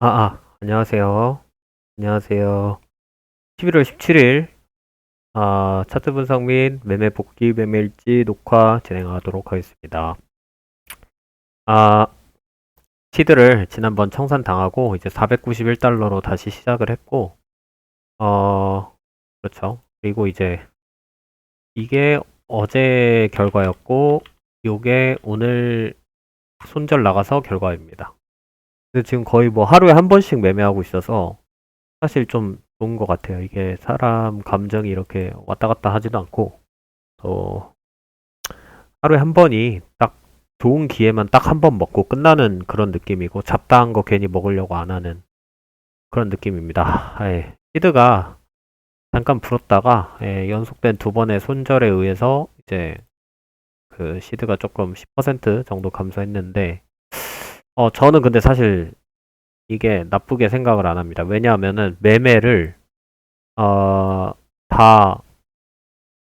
아, 아, 안녕하세요. 안녕하세요. 11월 17일, 아, 차트 분석 및 매매 복귀 매매 일지 녹화 진행하도록 하겠습니다. 아, 시드를 지난번 청산 당하고 이제 491달러로 다시 시작을 했고, 어, 그렇죠. 그리고 이제 이게 어제 결과였고, 요게 오늘 손절 나가서 결과입니다. 근데 지금 거의 뭐 하루에 한 번씩 매매하고 있어서 사실 좀 좋은 것 같아요. 이게 사람 감정이 이렇게 왔다 갔다 하지도 않고, 어, 하루에 한 번이 딱 좋은 기회만 딱 한 번 먹고 끝나는 그런 느낌이고, 잡다한 거 괜히 먹으려고 안 하는 그런 느낌입니다. 예. 시드가 잠깐 불었다가, 예, 연속된 두 번의 손절에 의해서 이제 그 시드가 조금 10% 정도 감소했는데, 어, 저는 근데 사실 이게 나쁘게 생각을 안 합니다. 왜냐하면은 매매를, 어, 다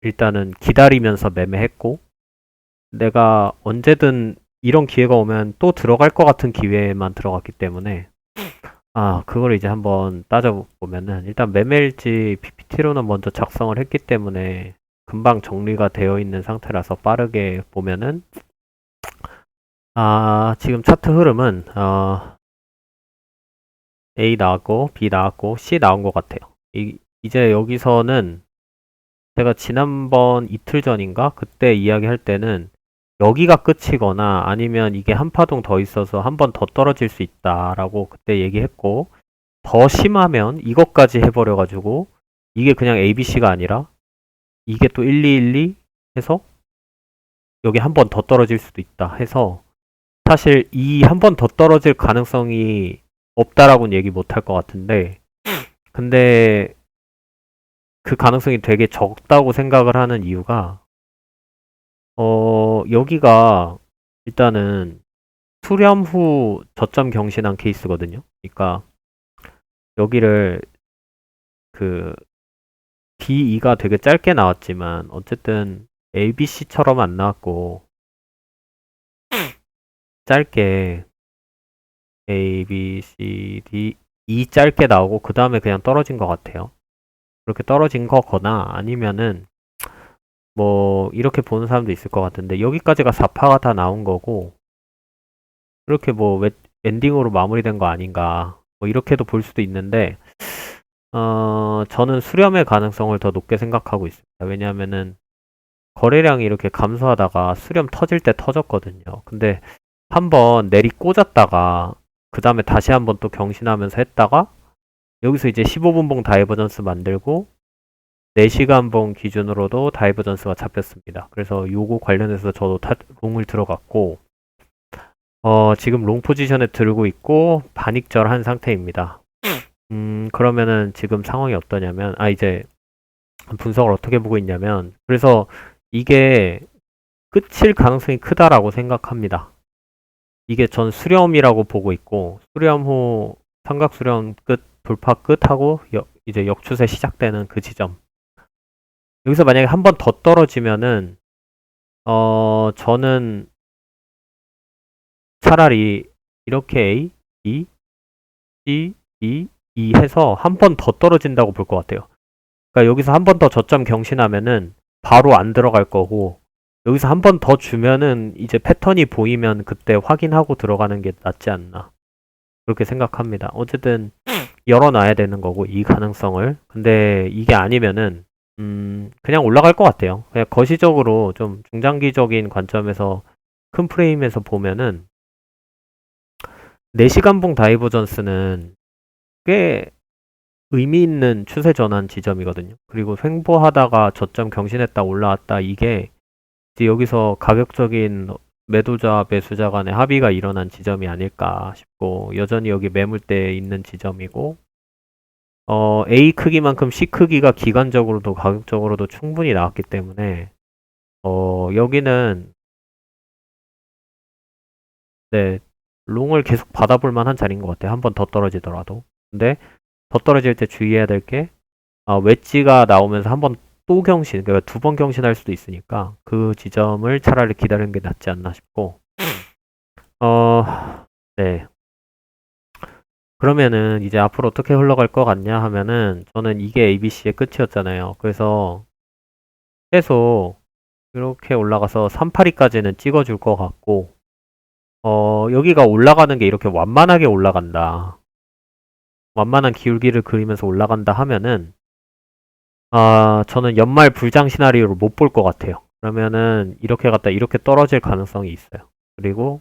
일단은 기다리면서 매매했고, 내가 언제든 이런 기회가 오면 또 들어갈 것 같은 기회에만 들어갔기 때문에, 아, 그걸 이제 한번 따져보면은, 일단 매매일지 PPT로는 먼저 작성을 했기 때문에, 금방 정리가 되어 있는 상태라서 빠르게 보면은, 아, 지금 차트 흐름은, 어, A 나왔고, B 나왔고, C 나온 것 같아요. 이, 이제 여기서는 제가 지난번 이틀 전인가? 그때 이야기할 때는 여기가 끝이거나 아니면 이게 한 파동 더 있어서 한 번 더 떨어질 수 있다라고 그때 얘기했고, 더 심하면 이것까지 해버려가지고, 이게 그냥 ABC가 아니라, 이게 또 1212 해서 여기 한 번 더 떨어질 수도 있다 해서, 사실 이 한 번 더 떨어질 가능성이 없다라고는 얘기 못 할 것 같은데, 근데 그 가능성이 되게 적다고 생각을 하는 이유가, 어, 여기가 일단은 수렴 후 저점 경신한 케이스거든요. 그러니까 여기를 그 D2가 되게 짧게 나왔지만 어쨌든 ABC처럼 안 나왔고 짧게 A, B, C, D, E 짧게 나오고 그 다음에 그냥 떨어진 것 같아요. 그렇게 떨어진 거거나 아니면은 뭐 이렇게 보는 사람도 있을 것 같은데 여기까지가 4파가 다 나온 거고 이렇게 뭐 웨- 엔딩으로 마무리된 거 아닌가 뭐 이렇게도 볼 수도 있는데 어 저는 수렴의 가능성을 더 높게 생각하고 있습니다. 왜냐하면은 거래량이 이렇게 감소하다가 수렴 터질 때 터졌거든요. 근데 한번 내리 꽂았다가 그 다음에 다시 한번 또 경신하면서 했다가 여기서 이제 15분봉 다이버전스 만들고 4시간 봉 기준으로도 다이버전스가 잡혔습니다. 그래서 요거 관련해서 저도 타, 롱을 들어갔고 어, 지금 롱 포지션에 들고 있고 반익절한 상태입니다. 음, 그러면은 지금 상황이 어떠냐면 아 이제 분석을 어떻게 보고 있냐면 그래서 이게 끝일 가능성이 크다라고 생각합니다. 이게 전 수렴이라고 보고 있고 수렴 후 삼각 수렴 끝 돌파 끝하고 역- 이제 역추세 시작되는 그 지점. 여기서 만약에 한 번 더 떨어지면은 어 저는 차라리 이렇게 A, B, C, D, E 해서 한 번 더 떨어진다고 볼 것 같아요. 그러니까 여기서 한 번 더 저점 경신하면은 바로 안 들어갈 거고 여기서 한 번 더 주면은 이제 패턴이 보이면 그때 확인하고 들어가는 게 낫지 않나. 그렇게 생각합니다. 어쨌든 열어놔야 되는 거고 이 가능성을. 근데 이게 아니면은 음 그냥 올라갈 것 같아요. 그냥 거시적으로 좀 중장기적인 관점에서 큰 프레임에서 보면은 4시간봉 다이버전스는 꽤 의미 있는 추세 전환 지점이거든요. 그리고 횡보하다가 저점 경신했다 올라왔다 이게 이제 여기서 가격적인 매도자 매수자 간의 합의가 일어난 지점이 아닐까 싶고 여전히 여기 매물대에 있는 지점이고 어, A 크기만큼 C 크기가 기간적으로도 가격적으로도 충분히 나왔기 때문에 어, 여기는 네, 롱을 계속 받아볼 만한 자리인 것 같아요. 한 번 더 떨어지더라도. 근데 더 떨어질 때 주의해야 될 게, 아, 웨지가 나오면서 한 번 또 경신, 그러니까 두 번 경신할 수도 있으니까 그 지점을 차라리 기다리는 게 낫지 않나 싶고, 어, 네. 그러면은 이제 앞으로 어떻게 흘러갈 것 같냐 하면은 저는 이게 ABC의 끝이었잖아요. 그래서 계속 이렇게 올라가서 382까지는 찍어줄 것 같고 어, 여기가 올라가는 게 이렇게 완만하게 올라간다. 완만한 기울기를 그리면서 올라간다 하면은 아, 저는 연말 불장 시나리오를 못 볼 것 같아요. 그러면은 이렇게 갔다 이렇게 떨어질 가능성이 있어요. 그리고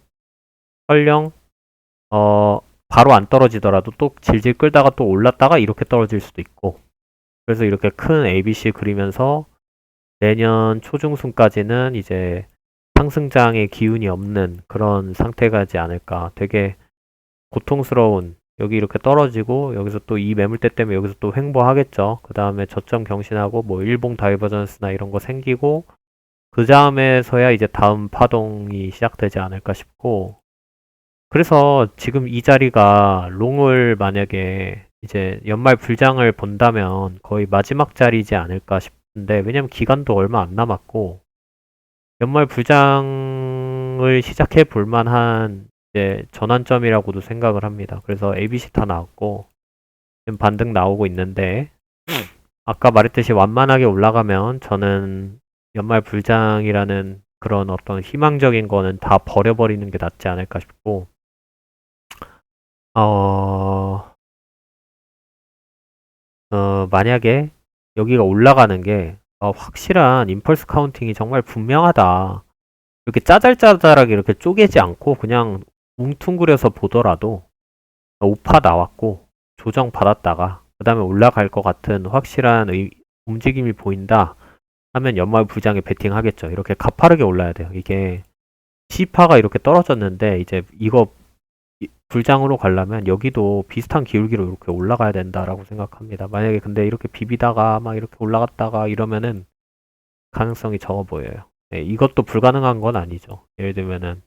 설령 어, 바로 안 떨어지더라도 또 질질 끌다가 또 올랐다가 이렇게 떨어질 수도 있고 그래서 이렇게 큰 ABC 그리면서 내년 초중순까지는 이제 상승장의 기운이 없는 그런 상태가지 않을까. 되게 고통스러운 여기 이렇게 떨어지고 여기서 또 이 매물대 때문에 여기서 또 횡보하겠죠. 그 다음에 저점 경신하고 뭐 일봉 다이버전스나 이런 거 생기고 그 다음에서야 이제 다음 파동이 시작되지 않을까 싶고 그래서 지금 이 자리가 롱을 만약에 이제 연말 불장을 본다면 거의 마지막 자리지 않을까 싶은데 왜냐면 기간도 얼마 안 남았고 연말 불장을 시작해 볼 만한 이제 전환점이라고도 생각을 합니다. 그래서 ABC 다 나왔고 지금 반등 나오고 있는데 아까 말했듯이 완만하게 올라가면 저는 연말 불장이라는 그런 어떤 희망적인 거는 다 버려버리는 게 낫지 않을까 싶고 어, 어 만약에 여기가 올라가는 게 어, 확실한 임펄스 카운팅이 정말 분명하다. 이렇게 짜잘짜잘하게 이렇게 쪼개지 않고 그냥 뭉퉁그려서 보더라도 우파 나왔고 조정 받았다가 그 다음에 올라갈 것 같은 확실한 의- 움직임이 보인다 하면 연말 부장에 베팅 하겠죠. 이렇게 가파르게 올라야 돼요. 이게 C파가 이렇게 떨어졌는데 이제 이거 이- 불장으로 가려면 여기도 비슷한 기울기로 이렇게 올라가야 된다라고 생각합니다. 만약에 근데 이렇게 비비다가 막 이렇게 올라갔다가 이러면은 가능성이 적어 보여요. 네, 이것도 불가능한 건 아니죠. 예를 들면은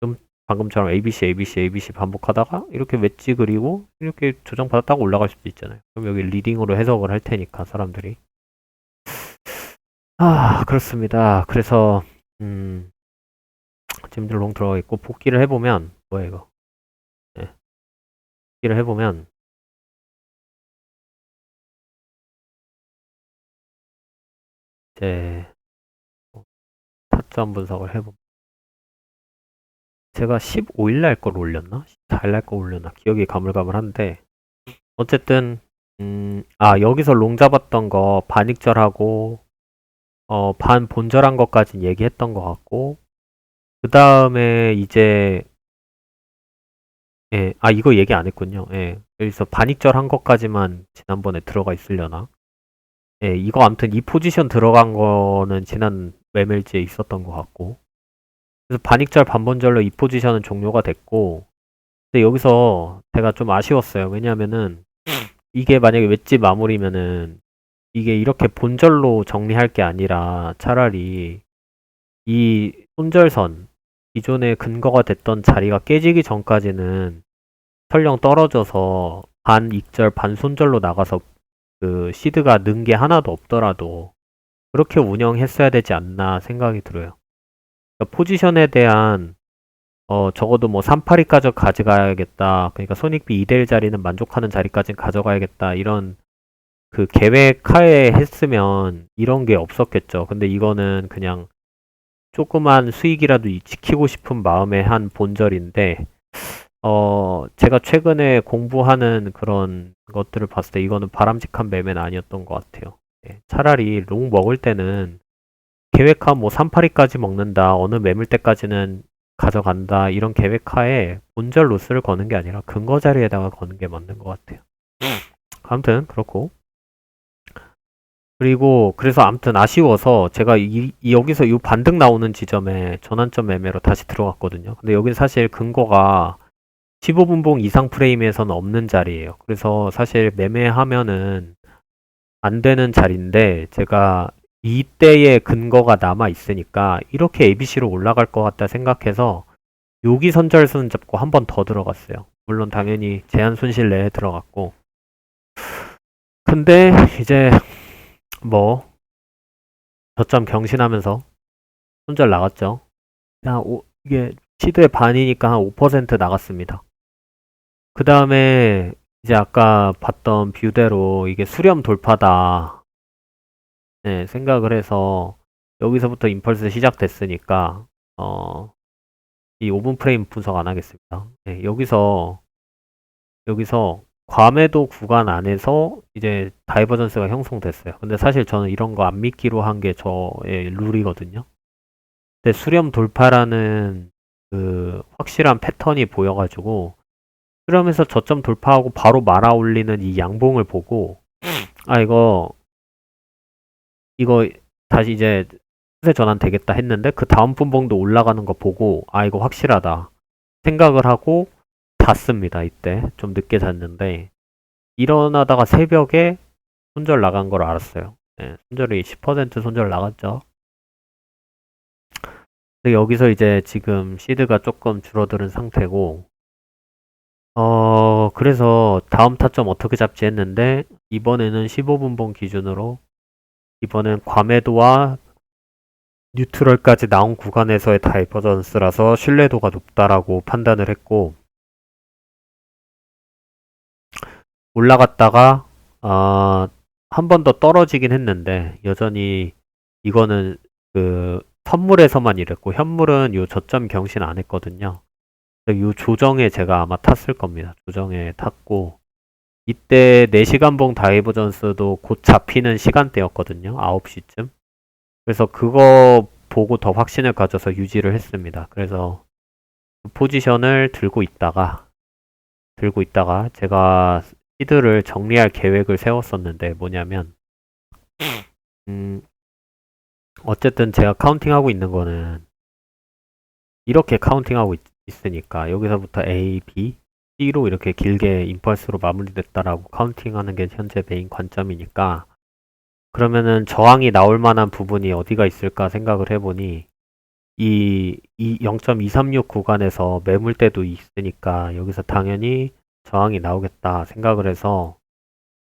좀 방금처럼 ABC, ABC, ABC 반복하다가 이렇게 웨지 그리고 이렇게 조정받았다가 올라갈 수도 있잖아요. 그럼 여기 리딩으로 해석을 할 테니까 사람들이. 아, 그렇습니다. 그래서 음, 지금 롱 들어가 있고 복귀를 해보면 뭐야 이거? 네. 복귀를 해보면 이제 뭐 타점 분석을 해보. 제가 15일 날 걸 올렸나? 14일 날 걸 올렸나? 기억이 가물가물한데 어쨌든 음, 아 여기서 롱 잡았던 거 반익절하고 어, 반 본절한 것까진 얘기했던 것 같고 그 다음에 이제 예, 아 이거 얘기 안 했군요. 예, 여기서 반익절 한 것까지만 지난번에 들어가 있으려나? 예, 이거 아무튼 이 포지션 들어간 거는 지난 매매일지에 있었던 것 같고 그래서 반익절 반본절로 이 포지션은 종료가 됐고 근데 여기서 제가 좀 아쉬웠어요. 왜냐하면은 이게 만약에 웨지 마무리면은 이게 이렇게 본절로 정리할 게 아니라 차라리 이 손절선 기존의 근거가 됐던 자리가 깨지기 전까지는 설령 떨어져서 반 익절 반 손절로 나가서 그 시드가 는 게 하나도 없더라도 그렇게 운영했어야 되지 않나 생각이 들어요. 그러니까 포지션에 대한 어 적어도 뭐 382까지 가져가야겠다. 그러니까 손익비 2대1 자리는 만족하는 자리까지 가져가야겠다. 이런 그 계획 하에 했으면 이런 게 없었겠죠. 근데 이거는 그냥 조그만 수익이라도 이- 지키고 싶은 마음의 한 본절인데 어 제가 최근에 공부하는 그런 것들을 봤을 때 이거는 바람직한 매매는 아니었던 것 같아요. 예, 차라리 롱 먹을 때는 계획한 뭐 382까지 먹는다. 어느 매물대까지는 가져간다. 이런 계획하에 본절 로스를 거는 게 아니라 근거 자리에다가 거는 게 맞는 것 같아요. 아무튼 그렇고 그리고 그래서 아무튼 아쉬워서 제가 이, 이 여기서 이 반등 나오는 지점에 전환점 매매로 다시 들어갔거든요. 근데 여기는 사실 근거가 15분봉 이상 프레임에서는 없는 자리예요. 그래서 사실 매매하면은 안 되는 자리인데 제가 이때의 근거가 남아 있으니까 이렇게 ABC로 올라갈 것 같다 생각해서 여기 선절선 잡고 한 번 더 들어갔어요. 물론 당연히 제한 손실 내에 들어갔고 근데 이제 뭐 저점 경신하면서 손절 나갔죠. 한 오- 이게 시드의 반이니까 한 5% 나갔습니다. 그 다음에 이제 아까 봤던 뷰대로 이게 수렴 돌파다. 네, 생각을 해서 여기서부터 임펄스 시작됐으니까 어, 이 5분 프레임 분석 안 하겠습니다. 네, 여기서 여기서 과매도 구간 안에서 이제 다이버전스가 형성됐어요. 근데 사실 저는 이런 거 안 믿기로 한 게 저의 룰이거든요. 근데 수렴 돌파라는 그 확실한 패턴이 보여가지고 수렴에서 저점 돌파하고 바로 말아 올리는 이 양봉을 보고 아 이거 이거 다시 이제 추세 전환 되겠다 했는데 그 다음 분봉도 올라가는 거 보고 아 이거 확실하다 생각을 하고 잤습니다 이때. 좀 늦게 잤는데. 일어나다가 새벽에 손절 나간 걸 알았어요. 네, 손절이 10% 손절 나갔죠. 근데 여기서 이제 지금 시드가 조금 줄어드는 상태고 어 그래서 다음 타점 어떻게 잡지 했는데 이번에는 15분봉 기준으로 이번엔 과매도와 뉴트럴까지 나온 구간에서의 다이버전스라서 신뢰도가 높다라고 판단을 했고 올라갔다가 아, 한 번 더 떨어지긴 했는데 여전히 이거는 그 선물에서만 이랬고 현물은 요 저점 경신 안 했거든요. 요 조정에 제가 아마 탔을 겁니다. 조정에 탔고 이때 4시간봉 다이버전스도 곧 잡히는 시간대였거든요. 9시쯤. 그래서 그거 보고 더 확신을 가져서 유지를 했습니다. 그래서 그 포지션을 들고 있다가 들고 있다가 제가 시드를 정리할 계획을 세웠었는데 뭐냐면 음 어쨌든 제가 카운팅하고 있는 거는 이렇게 카운팅하고 있, 있으니까 여기서부터 A, B, C로 이렇게 길게 임펄스로 마무리됐다라고 카운팅하는 게 현재 메인 관점이니까 그러면은 저항이 나올 만한 부분이 어디가 있을까 생각을 해보니 이, 이 0.236 구간에서 매물대도 있으니까 여기서 당연히 저항이 나오겠다 생각을 해서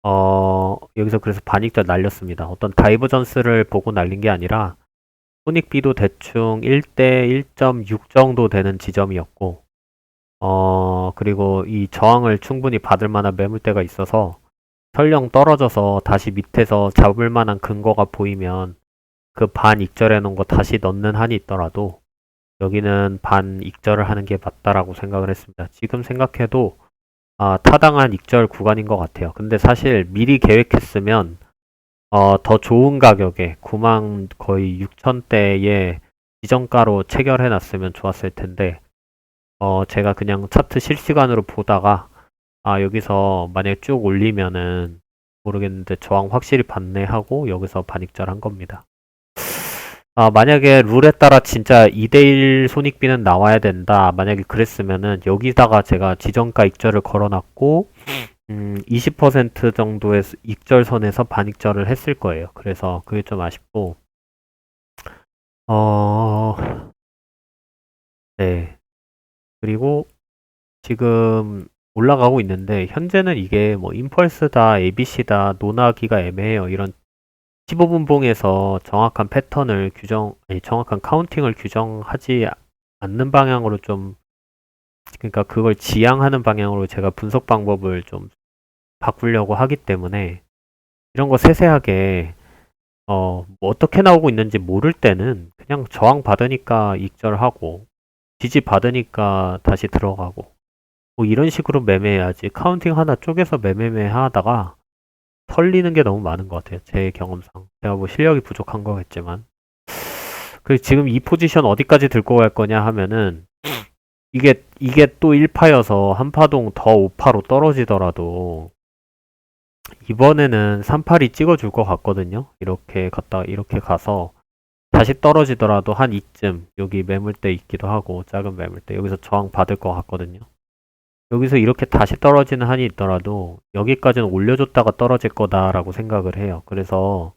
어 여기서 그래서 반익절 날렸습니다. 어떤 다이버전스를 보고 날린 게 아니라 손익비도 대충 1대 1.6 정도 되는 지점이었고 어 그리고 이 저항을 충분히 받을 만한 매물대가 있어서 설령 떨어져서 다시 밑에서 잡을 만한 근거가 보이면 그 반 익절해 놓은 거 다시 넣는 한이 있더라도 여기는 반 익절을 하는 게 맞다라고 생각을 했습니다. 지금 생각해도 아, 타당한 익절 구간인 것 같아요. 근데 사실 미리 계획했으면 어, 더 좋은 가격에 9만 거의 6천대의 지정가로 체결해 놨으면 좋았을 텐데 어, 제가 그냥 차트 실시간으로 보다가 아, 여기서 만약에 쭉 올리면은 모르겠는데 저항 확실히 받네 하고 여기서 반익절 한 겁니다. 아, 만약에 룰에 따라 진짜 2대1 손익비는 나와야 된다. 만약에 그랬으면은 여기다가 제가 지정가 익절을 걸어놨고 음, 20% 정도의 익절선에서 반익절을 했을 거예요. 그래서 그게 좀 아쉽고 어... 네. 그리고 지금 올라가고 있는데 현재는 이게 뭐 임펄스다, ABC다, 논하기가 애매해요. 이런 15분봉에서 정확한 패턴을 규정, 아니, 정확한 카운팅을 규정하지 않는 방향으로 좀, 그러니까 그걸 지향하는 방향으로 제가 분석 방법을 좀 바꾸려고 하기 때문에 이런 거 세세하게 어, 뭐 어떻게 나오고 있는지 모를 때는 그냥 저항 받으니까 익절하고 지지 받으니까 다시 들어가고 뭐 이런 식으로 매매해야지 카운팅 하나 쪼개서 매매매 하다가 털리는 게 너무 많은 것 같아요. 제 경험상. 제가 뭐 실력이 부족한 거겠지만. 그 지금 이 포지션 어디까지 들고 갈 거냐 하면은 이게 이게 또 1파여서 한 파동 더 5파로 떨어지더라도 이번에는 3팔이 찍어줄 것 같거든요. 이렇게 갔다 이렇게 가서 다시 떨어지더라도 한 이쯤 여기 매물대 있기도 하고 작은 매물대 여기서 저항 받을 것 같거든요. 여기서 이렇게 다시 떨어지는 한이 있더라도 여기까지는 올려줬다가 떨어질 거다라고 생각을 해요. 그래서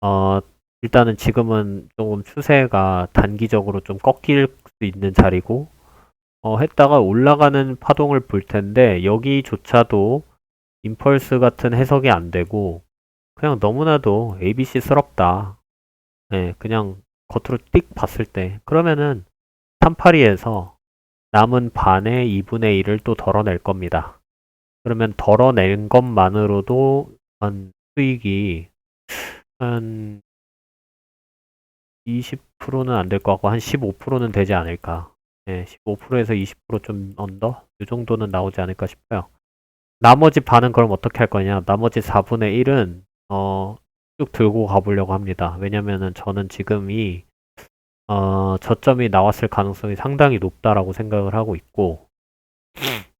어, 일단은 지금은 조금 추세가 단기적으로 좀 꺾일 수 있는 자리고 어, 했다가 올라가는 파동을 볼 텐데 여기조차도 임펄스 같은 해석이 안 되고 그냥 너무나도 ABC스럽다. 네, 그냥 겉으로 띡 봤을 때 그러면은 382에서 남은 반의 2분의 1을 또 덜어낼 겁니다. 그러면 덜어낸 것만으로도 한 수익이 한 20%는 안 될 것 같고 한 15%는 되지 않을까. 예, 15%에서 20%좀 언더? 이 정도는 나오지 않을까 싶어요. 나머지 반은 그럼 어떻게 할 거냐? 나머지 4분의 1은 어, 쭉 들고 가보려고 합니다. 왜냐면은 저는 지금이 어, 저점이 나왔을 가능성이 상당히 높다라고 생각을 하고 있고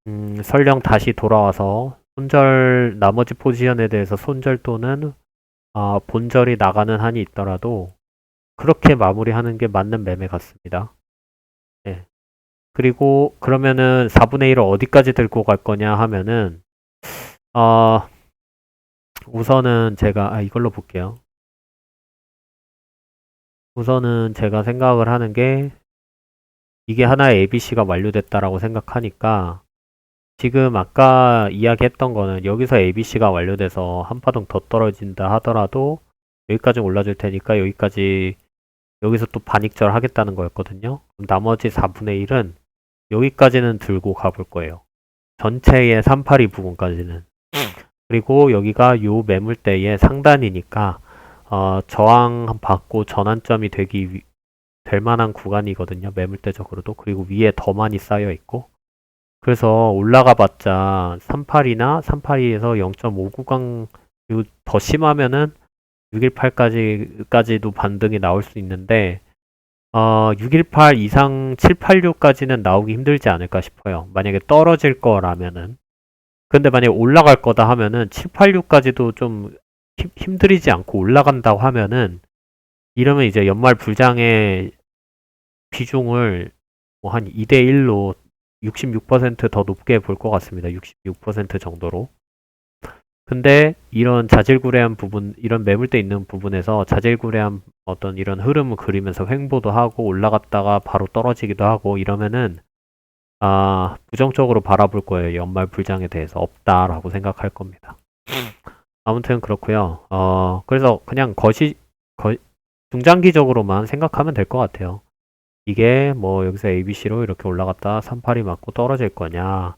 음, 설령 다시 돌아와서 손절 나머지 포지션에 대해서 손절 또는 아, 본절이 나가는 한이 있더라도 그렇게 마무리하는 게 맞는 매매 같습니다. 네. 그리고 그러면은 4분의 1을 어디까지 들고 갈 거냐 하면은 어, 우선은 제가 아, 이걸로 볼게요. 우선은 제가 생각을 하는 게 이게 하나의 ABC가 완료됐다라고 생각하니까 지금 아까 이야기했던 거는 여기서 ABC가 완료돼서 한 파동 더 떨어진다 하더라도 여기까지 올라줄 테니까 여기까지 여기서 또 반익절 하겠다는 거였거든요. 그럼 나머지 4분의 1은 여기까지는 들고 가볼 거예요. 전체의 382 부분까지는. 그리고 여기가 요 매물대의 상단이니까 어, 저항 받고 전환점이 되기 위- 될 만한 구간이거든요. 매물대적으로도. 그리고 위에 더 많이 쌓여 있고. 그래서 올라가 봤자 38이나 382에서 0.5 구간 더 심하면은 618까지까지도 반등이 나올 수 있는데 어, 618 이상 786까지는 나오기 힘들지 않을까 싶어요. 만약에 떨어질 거라면은. 근데 만약에 올라갈 거다 하면은 786까지도 좀 힘, 힘들이지 않고 올라간다고 하면은 이러면 이제 연말 불장의 비중을 뭐 한 2대 1로 66%더 높게 볼 것 같습니다. 66% 정도로. 근데 이런 자질구레한 부분, 이런 매물대 있는 부분에서 자질구레한 어떤 이런 흐름을 그리면서 횡보도 하고 올라갔다가 바로 떨어지기도 하고 이러면은 아, 부정적으로 바라볼 거예요. 연말 불장에 대해서 없다라고 생각할 겁니다. 아무튼 그렇고요. 어, 그래서 그냥 거시 거, 중장기적으로만 생각하면 될 것 같아요. 이게 뭐 여기서 ABC로 이렇게 올라갔다 38이 맞고 떨어질 거냐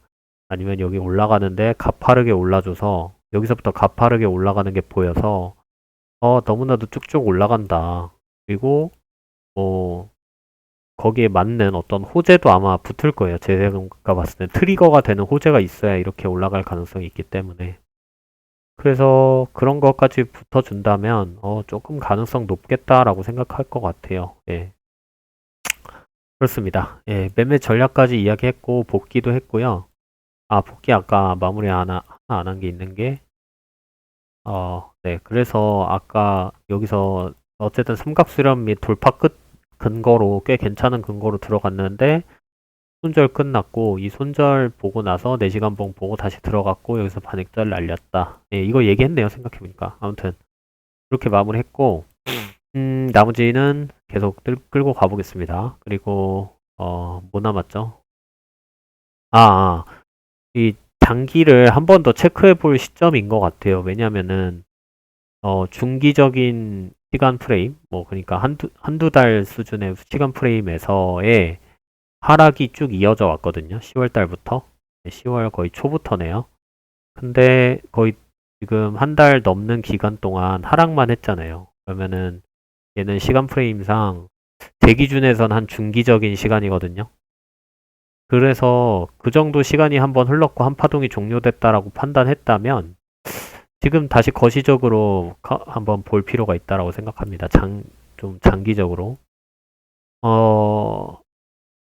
아니면 여기 올라가는데 가파르게 올라줘서 여기서부터 가파르게 올라가는 게 보여서 어 너무나도 쭉쭉 올라간다 그리고 뭐 거기에 맞는 어떤 호재도 아마 붙을 거예요 제가 봤을 때 트리거가 되는 호재가 있어야 이렇게 올라갈 가능성이 있기 때문에 그래서 그런 것까지 붙어준다면 어 조금 가능성 높겠다라고 생각할 것 같아요 예. 그렇습니다. 예, 매매 전략까지 이야기했고 복귀도 했고요. 아, 복귀 아까 마무리 하나 안 한 게 있는 게 어, 네. 그래서 아까 여기서 어쨌든 삼각 수렴 및 돌파 끝 근거로 꽤 괜찮은 근거로 들어갔는데 손절 끝났고 이 손절 보고 나서 4시간 봉 보고 다시 들어갔고 여기서 반액절 날렸다. 예, 이거 얘기했네요. 생각해 보니까. 아무튼 그렇게 마무리했고 음, 나머지는 계속 끌, 끌고 가보겠습니다. 그리고, 어, 뭐 남았죠? 아, 아, 이 장기를 한 번 더 체크해 볼 시점인 것 같아요. 왜냐면은, 어, 중기적인 시간 프레임, 뭐, 그러니까 한두, 한두 달 수준의 시간 프레임에서의 하락이 쭉 이어져 왔거든요. 10월 달부터. 10월 거의 초부터네요. 근데 거의 지금 한 달 넘는 기간 동안 하락만 했잖아요. 그러면은, 얘는 시간 프레임상 제 기준에선 한 중기적인 시간이거든요. 그래서 그 정도 시간이 한번 흘렀고 한 파동이 종료됐다라고 판단했다면 지금 다시 거시적으로 가- 한번 볼 필요가 있다라고 생각합니다. 장, 좀 장기적으로. 어,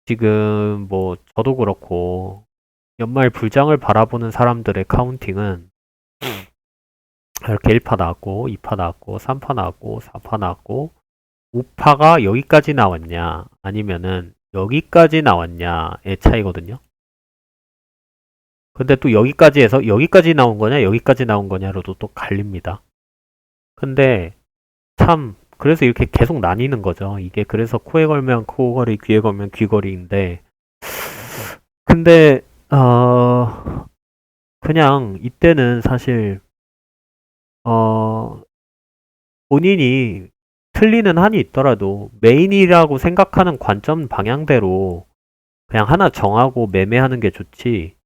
지금 뭐 저도 그렇고 연말 불장을 바라보는 사람들의 카운팅은 이렇게 1파 나왔고, 2파 나왔고, 3파 나왔고, 4파 나왔고, 5파가 여기까지 나왔냐, 아니면은 여기까지 나왔냐의 차이거든요. 근데 또 여기까지 해서 여기까지 나온 거냐, 여기까지 나온 거냐로도 또 갈립니다. 근데 참, 그래서 이렇게 계속 나뉘는 거죠. 이게 그래서 코에 걸면 코걸이, 귀에 걸면 귀걸이인데, 근데, 어, 그냥 이때는 사실 어, 본인이 틀리는 한이 있더라도 메인이라고 생각하는 관점 방향대로 그냥 하나 정하고 매매하는 게 좋지.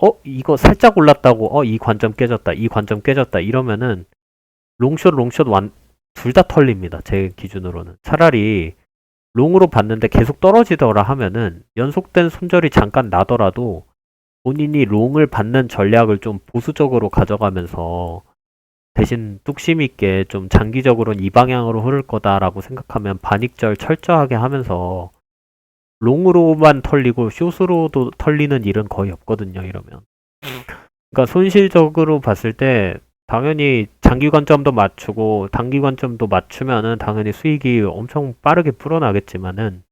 막, 어, 이거 살짝 올랐다고, 어, 이 관점 깨졌다, 이 관점 깨졌다, 이러면은, 롱숏, 롱숏 완, 둘 다 털립니다. 제 기준으로는. 차라리, 롱으로 봤는데 계속 떨어지더라 하면은, 연속된 손절이 잠깐 나더라도, 본인이 롱을 받는 전략을 좀 보수적으로 가져가면서, 대신 뚝심 있게 좀 장기적으로는 이 방향으로 흐를 거다라고 생각하면 반익절 철저하게 하면서 롱으로만 털리고 숏으로도 털리는 일은 거의 없거든요, 이러면. 그러니까 손실적으로 봤을 때 당연히 장기 관점도 맞추고 단기 관점도 맞추면은 당연히 수익이 엄청 빠르게 불어나겠지만은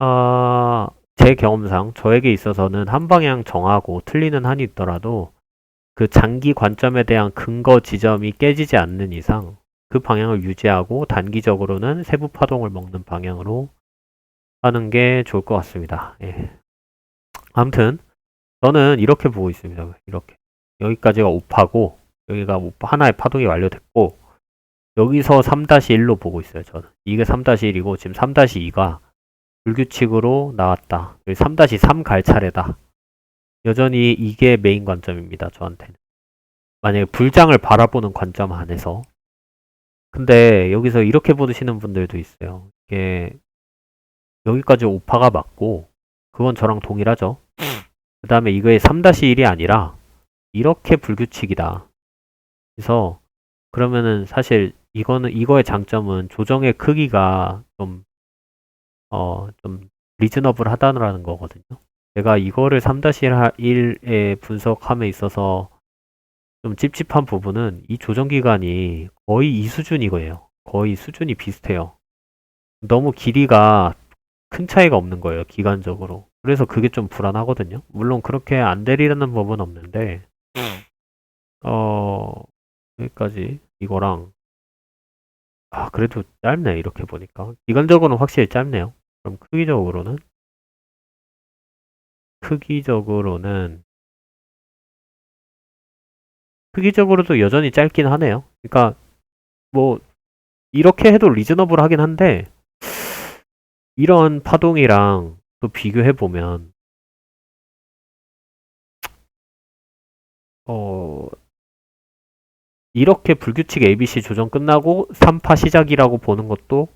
아, 제 경험상 저에게 있어서는 한 방향 정하고 틀리는 한이 있더라도 그 장기 관점에 대한 근거 지점이 깨지지 않는 이상 그 방향을 유지하고 단기적으로는 세부 파동을 먹는 방향으로 하는 게 좋을 것 같습니다. 예. 아무튼 저는 이렇게 보고 있습니다. 이렇게 여기까지가 5파고 여기가 5파, 하나의 파동이 완료됐고 여기서 3-1로 보고 있어요. 저는 이게 3-1이고 지금 3-2가 불규칙으로 나왔다. 3-3 갈 차례다. 여전히 이게 메인 관점입니다. 저한테는. 만약에 불장을 바라보는 관점 안에서. 근데 여기서 이렇게 보시는 분들도 있어요. 이게 여기까지 5파가 맞고 그건 저랑 동일하죠. 그 다음에 이거의 3-1이 아니라 이렇게 불규칙이다. 그래서 그러면은 사실 이거는 이거의 장점은 조정의 크기가 좀 어, 좀 리즈너블 하다는 거거든요. 제가 이거를 3-1에 분석함에 있어서 좀 찝찝한 부분은 이 조정 기간이 거의 이 수준이거예요. 거의 수준이 비슷해요. 너무 길이가 큰 차이가 없는 거예요. 기간적으로. 그래서 그게 좀 불안하거든요. 물론 그렇게 안 내리라는 법은 없는데 어 여기까지 이거랑 아 그래도 짧네 이렇게 보니까 기간적으로는 확실히 짧네요. 그럼 크기적으로는 크기적으로는 크기적으로도 여전히 짧긴 하네요. 그러니까 뭐 이렇게 해도 리즈너블 하긴 한데 이런 파동이랑 또 비교해 보면 어 이렇게 불규칙 ABC 조정 끝나고 3파 시작이라고 보는 것도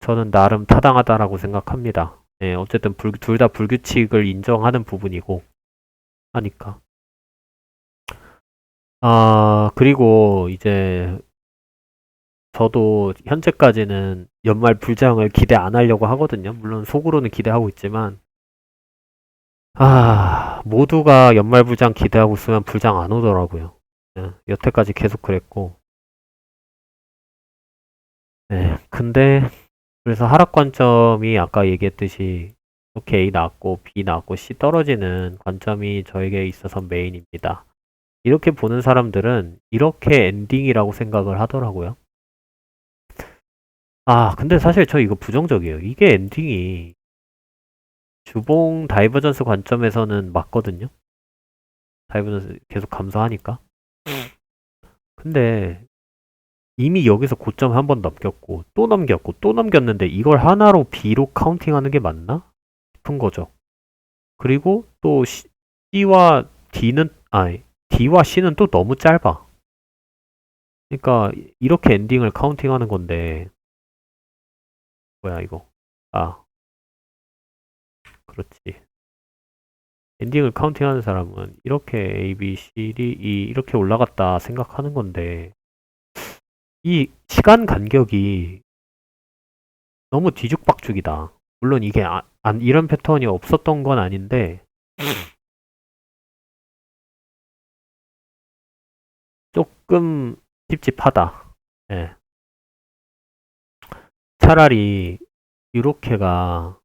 저는 나름 타당하다라고 생각합니다. 네, 어쨌든 둘 다 불규칙을 인정하는 부분이고 하니까. 아, 그리고 이제 저도 현재까지는 연말 불장을 기대 안 하려고 하거든요. 물론 속으로는 기대하고 있지만 아, 모두가 연말 불장 기대하고 있으면 불장 안 오더라고요. 네, 여태까지 계속 그랬고. 네, 근데 그래서 하락 관점이 아까 얘기했듯이 이렇게 A 나왔고 B 나왔고 C 떨어지는 관점이 저에게 있어서 메인입니다. 이렇게 보는 사람들은 이렇게 엔딩이라고 생각을 하더라고요. 아, 근데 사실 저 이거 부정적이에요. 이게 엔딩이 주봉 다이버전스 관점에서는 맞거든요. 다이버전스 계속 감소하니까. 근데 이미 여기서 고점 한 번 넘겼고 또 넘겼고 또 넘겼는데 이걸 하나로 B로 카운팅하는 게 맞나? 싶은 거죠. 그리고 또 C와 D는 아니 D와 C는 또 너무 짧아. 그러니까 이렇게 엔딩을 카운팅하는 건데 뭐야 이거? 아 그렇지. 엔딩을 카운팅하는 사람은 이렇게 A, B, C, D, E 이렇게 올라갔다 생각하는 건데 이 시간 간격이 너무 뒤죽박죽이다. 물론 이게 아, 안, 이런 패턴이 없었던 건 아닌데 조금 찝찝하다. 예. 차라리 이렇게가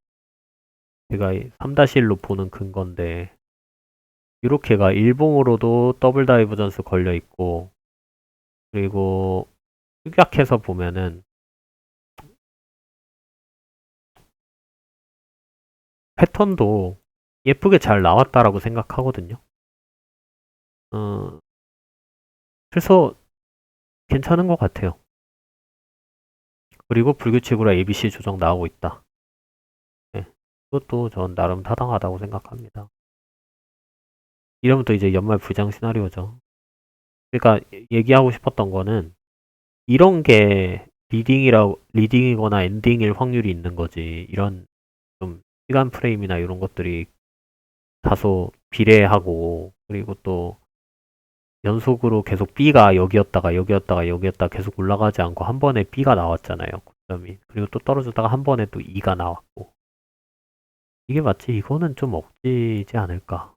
제가 3-1로 보는 근건데 이렇게가 일봉으로도 더블 다이버전스 걸려 있고 그리고 흑약해서 보면은 패턴도 예쁘게 잘 나왔다라고 생각하거든요. 어, 그래서 괜찮은 것 같아요. 그리고 불규칙으로 ABC 조정 나오고 있다. 네. 이것도 전 나름 타당하다고 생각합니다. 이러면 또 이제 연말 부장 시나리오죠. 그러니까 얘기하고 싶었던 거는 이런 게 리딩이라 리딩이거나 엔딩일 확률이 있는 거지. 이런 좀 시간 프레임이나 이런 것들이 다소 비례하고 그리고 또 연속으로 계속 B가 여기였다가 여기였다가 여기였다가 계속 올라가지 않고 한 번에 B가 나왔잖아요. 고점이. 그리고 또 떨어졌다가 한 번에 또 E가 나왔고. 이게 마치 이거는 좀 억지지 않을까.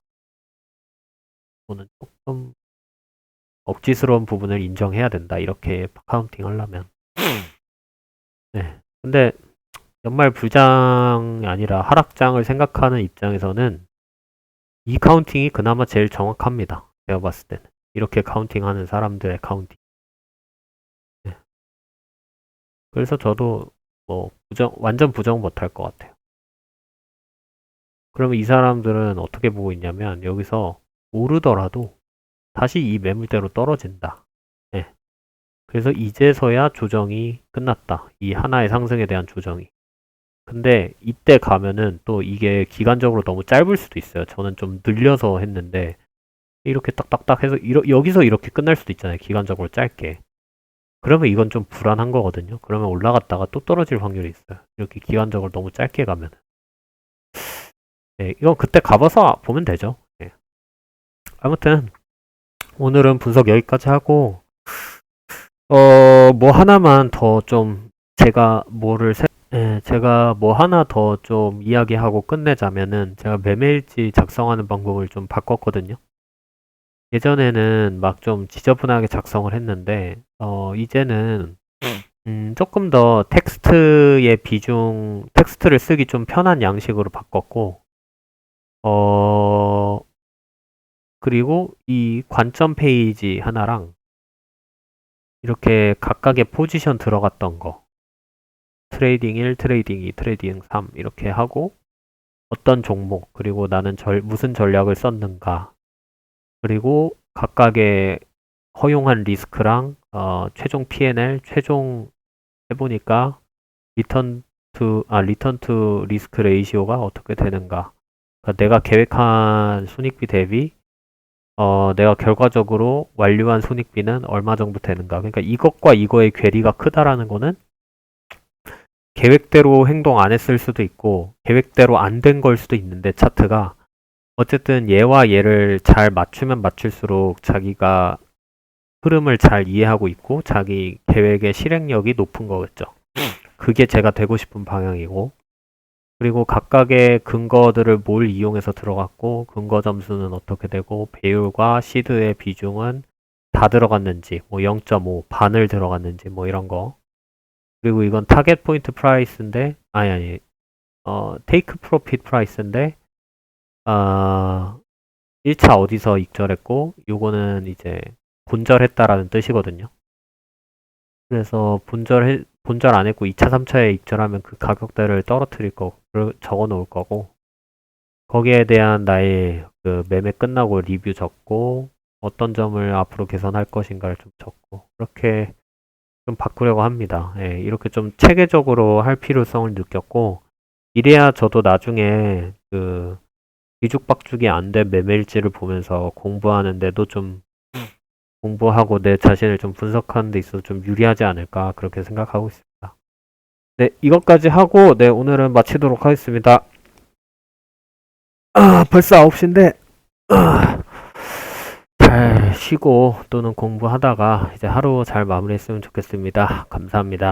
이거는 조금 억지스러운 부분을 인정해야 된다. 이렇게 카운팅 하려면. 네. 근데 연말 부장이 아니라 하락장을 생각하는 입장에서는 이 카운팅이 그나마 제일 정확합니다. 제가 봤을 때는. 이렇게 카운팅하는 사람들의 카운팅. 네. 그래서 저도 뭐 부정 완전 부정 못할 것 같아요. 그러면 이 사람들은 어떻게 보고 있냐면 여기서 오르더라도 다시 이 매물대로 떨어진다. 네. 그래서 이제서야 조정이 끝났다. 이 하나의 상승에 대한 조정이. 근데 이때 가면은 또 이게 기간적으로 너무 짧을 수도 있어요. 저는 좀 늘려서 했는데 이렇게 딱딱딱 해서 이러, 여기서 이렇게 끝날 수도 있잖아요. 기간적으로 짧게. 그러면 이건 좀 불안한 거거든요. 그러면 올라갔다가 또 떨어질 확률이 있어요. 이렇게 기간적으로 너무 짧게 가면. 네, 이건 그때 가봐서 보면 되죠. 네. 아무튼 오늘은 분석 여기까지 하고 어, 뭐 하나만 더 좀 제가 뭐를 세, 예, 제가 뭐 하나 더 좀 이야기하고 끝내자면은 제가 매매일지 작성하는 방법을 좀 바꿨거든요. 예전에는 막 좀 지저분하게 작성을 했는데 어, 이제는 음, 조금 더 텍스트의 비중, 텍스트를 쓰기 좀 편한 양식으로 바꿨고 어, 그리고 이 관점 페이지 하나랑 이렇게 각각의 포지션 들어갔던 거. 트레이딩 1, 트레이딩 2, 트레이딩 3 이렇게 하고 어떤 종목 그리고 나는 절, 무슨 전략을 썼는가 그리고 각각의 허용한 리스크랑 어, 최종 P&L 최종 해보니까 리턴 투, 아, 리턴 투 리스크 레이시오가 어떻게 되는가 그러니까 내가 계획한 손익비 대비 어, 내가 결과적으로 완료한 손익비는 얼마 정도 되는가. 그러니까 이것과 이거의 괴리가 크다라는 거는 계획대로 행동 안 했을 수도 있고, 계획대로 안 된 걸 수도 있는데, 차트가. 어쨌든 얘와 얘를 잘 맞추면 맞출수록 자기가 흐름을 잘 이해하고 있고, 자기 계획의 실행력이 높은 거겠죠. 그게 제가 되고 싶은 방향이고, 그리고 각각의 근거들을 뭘 이용해서 들어갔고 근거 점수는 어떻게 되고 배율과 시드의 비중은 다 들어갔는지 뭐 0.5 반을 들어갔는지 뭐 이런 거 그리고 이건 타겟 포인트 프라이스인데 아니 아니 어 테이크 프로핏 프라이스인데 아 1차 어디서 익절했고 요거는 이제 본절했다라는 뜻이거든요. 그래서 본절 본절 안 했고 2차, 3차에 익절하면 그 가격대를 떨어뜨릴 거 적어 놓을 거고 거기에 대한 나의 그 매매 끝나고 리뷰 적고 어떤 점을 앞으로 개선할 것인가를 좀 적고 그렇게 좀 바꾸려고 합니다. 예, 이렇게 좀 체계적으로 할 필요성을 느꼈고 이래야 저도 나중에 그 뒤죽박죽이 안 된 매매일지를 보면서 공부하는데도 좀 공부하고 내 자신을 좀 분석하는 데 있어서 좀 유리하지 않을까 그렇게 생각하고 있습니다. 네, 이것까지 하고 네, 오늘은 마치도록 하겠습니다. 아, 벌써 9시인데 아, 잘 쉬고 또는 공부하다가 이제 하루 잘 마무리했으면 좋겠습니다. 감사합니다.